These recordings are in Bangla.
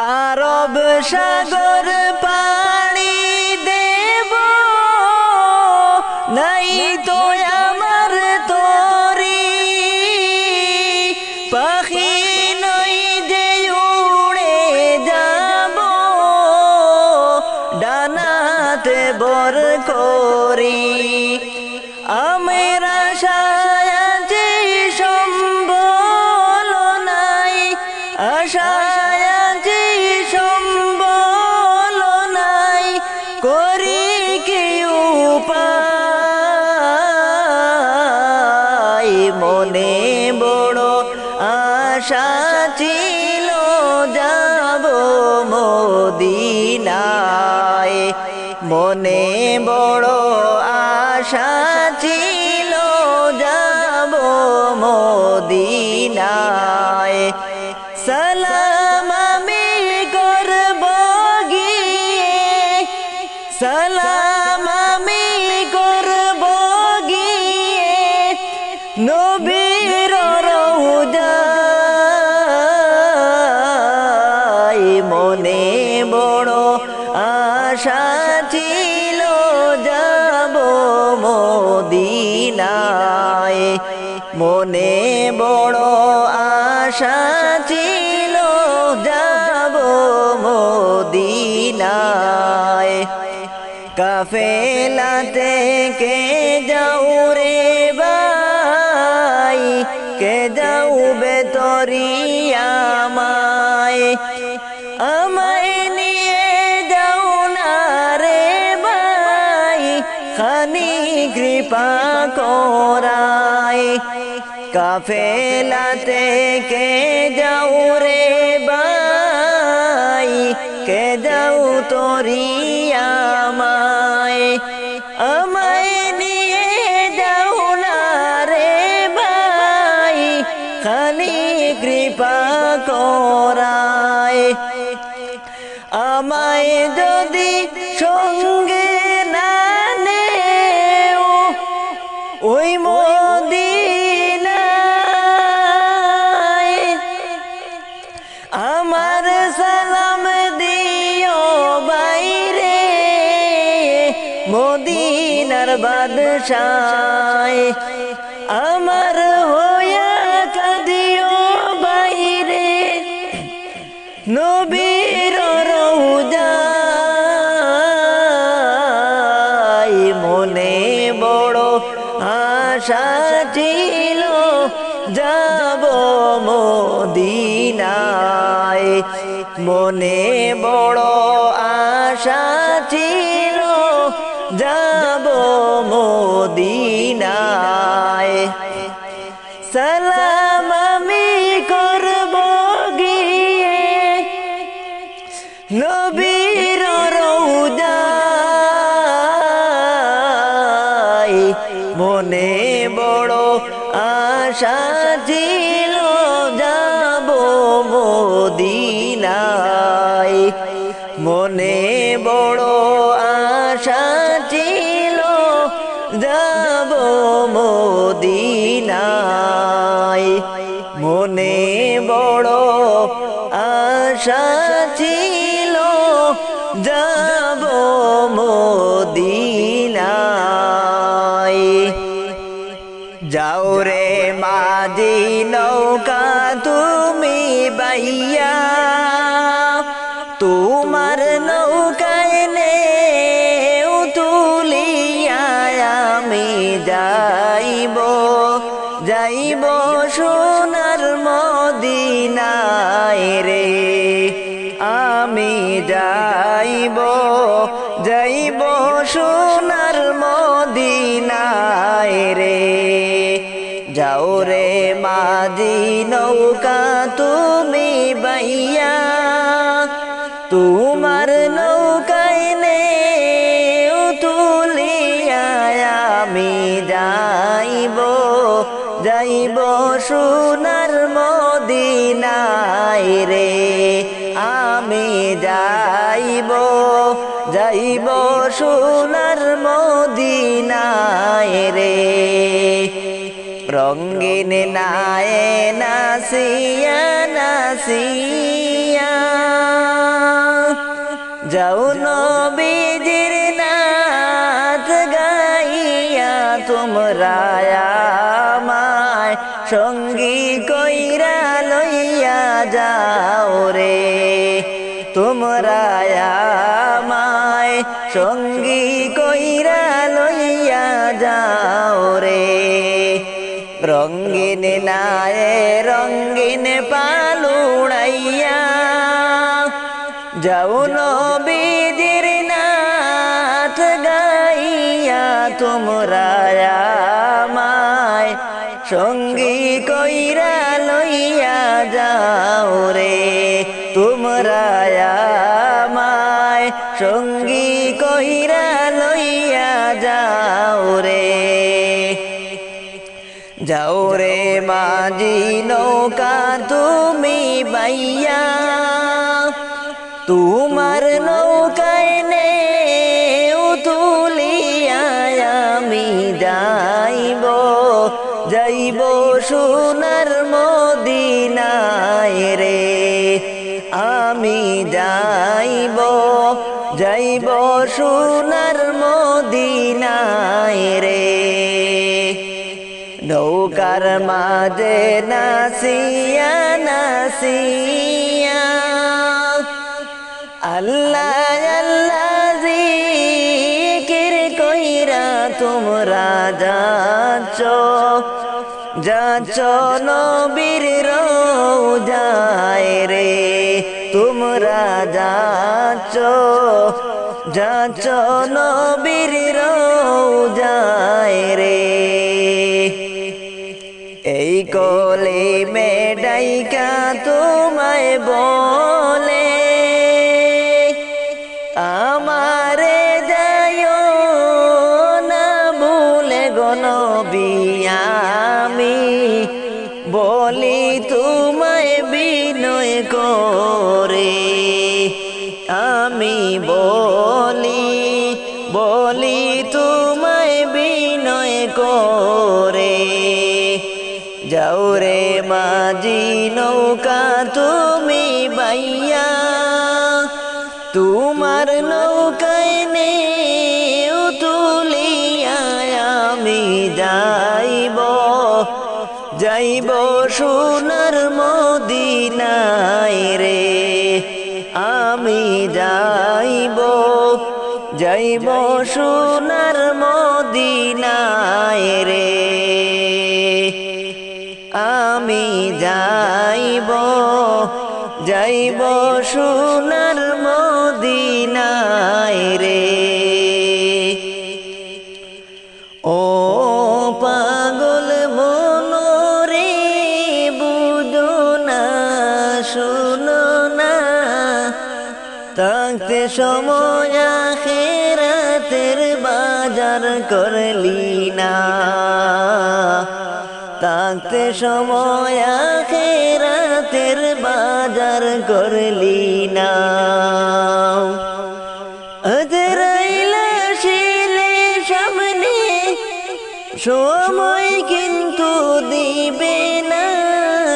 আরব সাগর পাড়ি দেব। নাই তো আমার তরি। পাখি নই যে উড়ে যাব। ডানাতে বর করি। আমের যে সম্বল নাই। আশায় মদিনায় আশা ছিল যাব মোদিনায়। কাফেলাতে কে যাও রে বাই কে যাও বেতরিয়ামায় কাফেলাতে কে যাও রে ভাই? কে যাও তোরিয়ামায় আমায়? না ভাই। খালি কৃপা যদি সঙ্গে না নেও, ওই মদিনায় বাদশায় আমার হইয়া কাদিও বাইরে। নবীর রৌজায় মনে বড় আশা ছিল। যাব মদিনায় মনে বড় মনে বড় আশা ছিল। যাও রে মাঝি নৌকা তুমি বাইয়া, তোমার নৌকায় নে তুলিয়া আমি যাইব যাইব সোনার মদিনায় রে। আমি যাইব যাইব সোনার মদিনায় রে। যাও রে মাঝি নৌকা তুমি বাইয়া, তোমার নৌকায় নে আমি যাইব যাইব সোনার মদিনায় রে। আমি যাইব যাইব সোনার মদিনায় রে। রঙ্গিন নায়ে নাসিয়া নাসিয়া যাও নবীজির নাথ গাইয়া তোমরা আমায় সঙ্গী কইরা লইয়া যাও রে তোমরা আমায় সঙ্গী কইরা লইয়া যাও রে। রঙ্গিন নায়ে রঙ্গিন পালুড়াইয়া। যাও নবীজির নাথ গাইয়া তোমরা সঙ্গী কইরা লইয়া যাও রে, তোমরা মাঝি নৌকা তুমি বাইয়া, তোমার নৌকায় নে তুলিয়া আমি যাইব যাইব সোনার মদিনায় রে। আমি যাইব যাইব সোনার নৌকার মাঝে নাসিয়া নাসিয়া আল্লাহ আল্লাহ জিকির কইরা তোমরা যাচ্ছ যাচ্ছ নবীর রোজায় রে, তোমরা যাচ্ছ যাচ্ছ নবীর রোজায় বলি তোমায় বিনয় করে। যাইব সোনার মদিনায় রে। আমি যাইব যাইব সোনার সময় আখেরাতের বাজার করলি না। থাকতে সময় আখেরাতের বাজার করলি না। সময় কিন্তু দিবে না।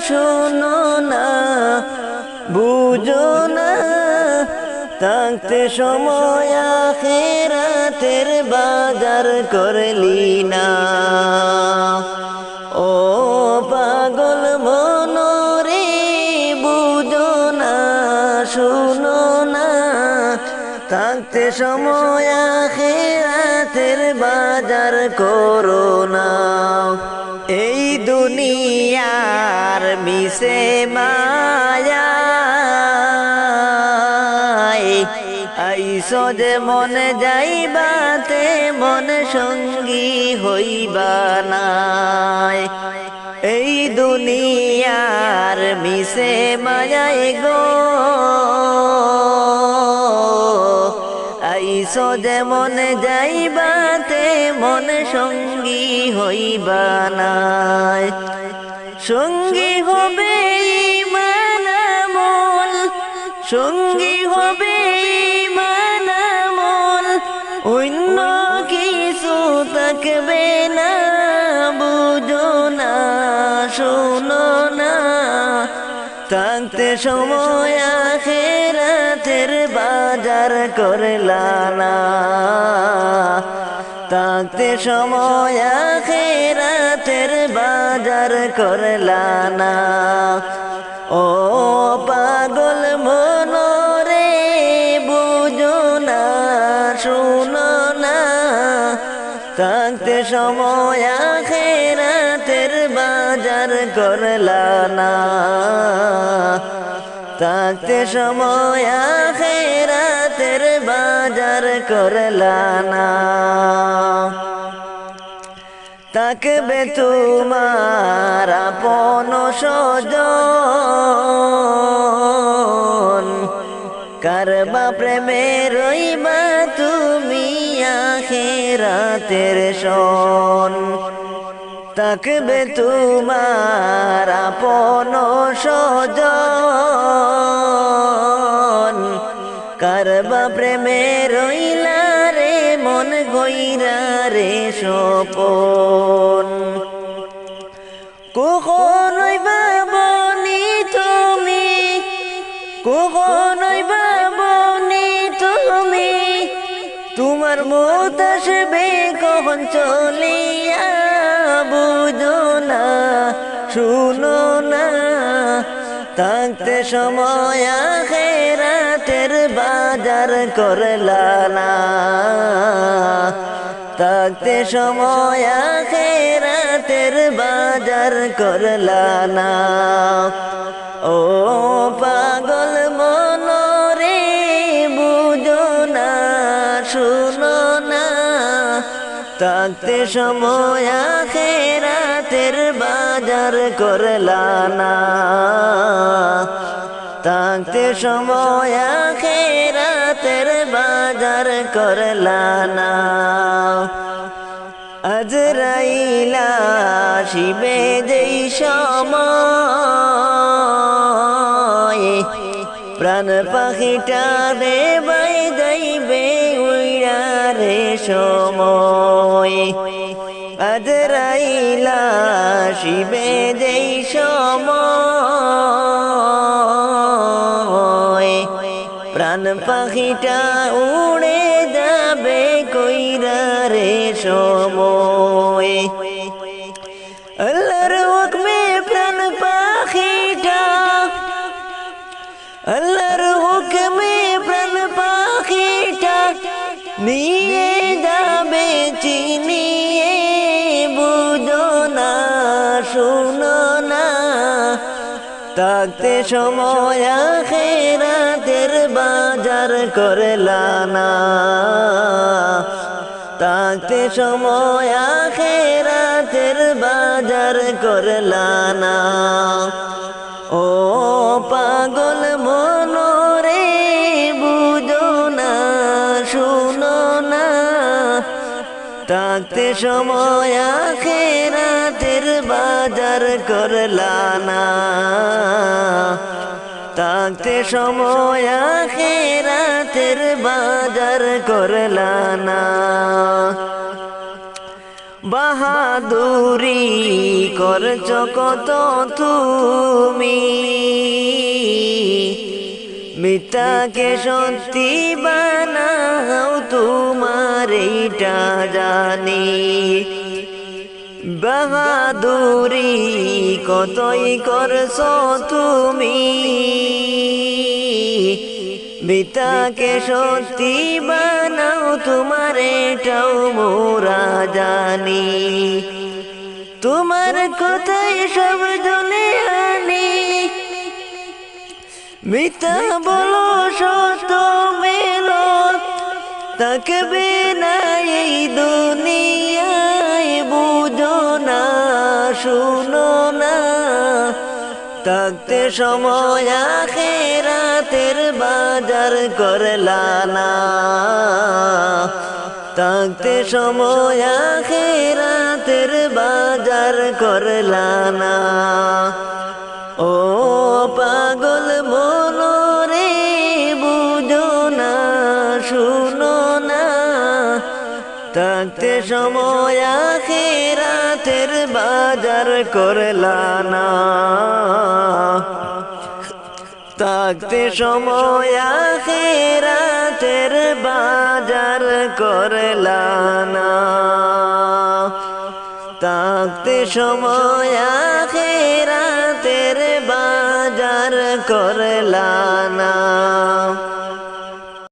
শোনো থাকতে সময় আখেরাতের বাজার করলি না। ও পাগল মনোরে, বুঝো না, শুনো না। থাকতে সময় আখেরাতের বাজার করো না। এই দুনিয়ার মিশে মায়া যে মন যাইবাতে মন সঙ্গী হইবা নাই এই দুনিয়ার মিশে মায়াই গো। আইস যে মন যাইবাতে মন সঙ্গী হইবা নাই সঙ্গী হবে মানামল সঙ্গী হবে মানামল সময় আখেরাতের বাজার করলা না থাকতে সময় খেরাতের বাজার করলা না ও পাগল মনোরে, বুঝো না, শুনো না। থাকতে সময় খেরাতের বাজার করলা না থাকতে সময় খেরাতের বাজার করলা না থাকবে তোমার আপন সজন কারবা প্রেমে রইবা তুমি আখেরাতের শোন। থাকবে তোমার আপন সজন কারবা প্রেমে রইলা রে, মন গইরা রে সপন কখনই বাবনি তুমি, কখনই বাবনি তুমি, তোমার মত থাকতে সময় খেরাতের বাজার করলা না থাকতে সময় খেরাতের বাজার করলা ও পাগল মনরে, বুঝো না, শুনো না। থাকতে সময় খেরাতের বাজার করলা না থাকতে সময় খেরাতের বাজার করলা না। আজরাইলা শিবে যেই সময়। প্রাণ পাখিটা রে বাই যাইবে উইরা রে সময়। আজরাইলা শিবে যেই সময়। প্রাণ পাখিটা উড়ে থাকতে সময় খেরাতের বাজার করলা না থাকতে সময় খেরাতের বাজার করলা না ও পাগল মন মনোরে, বুঝো না, শুনো না। থাকতে সময় বাজার করলা না থাকতে সময় খেরাতের বাজার করলা না বাহাদুরি করছ কত তুমি? মিথ্যাকে সত্যি বানাও তোমার এইটা জানি। বাহাদুরি কতই করছ তুমি? মিতাকে সত্যি বানাও তোমার এটাও মোরা জানি। তোমার কথাই সব জনে আনি। মিতা বলো সত মেলো থাকবে না থাকতে সময় খেরাতের বাজার করলা না থাকতে সময় খেরাতের বাজার করলা না থাকতে সময় আখেরাতের বাজার করলা না থাকতে সময় আখেরাতের বাজার করলা না থাকতে সময় আখেরাতের বাজার করলা না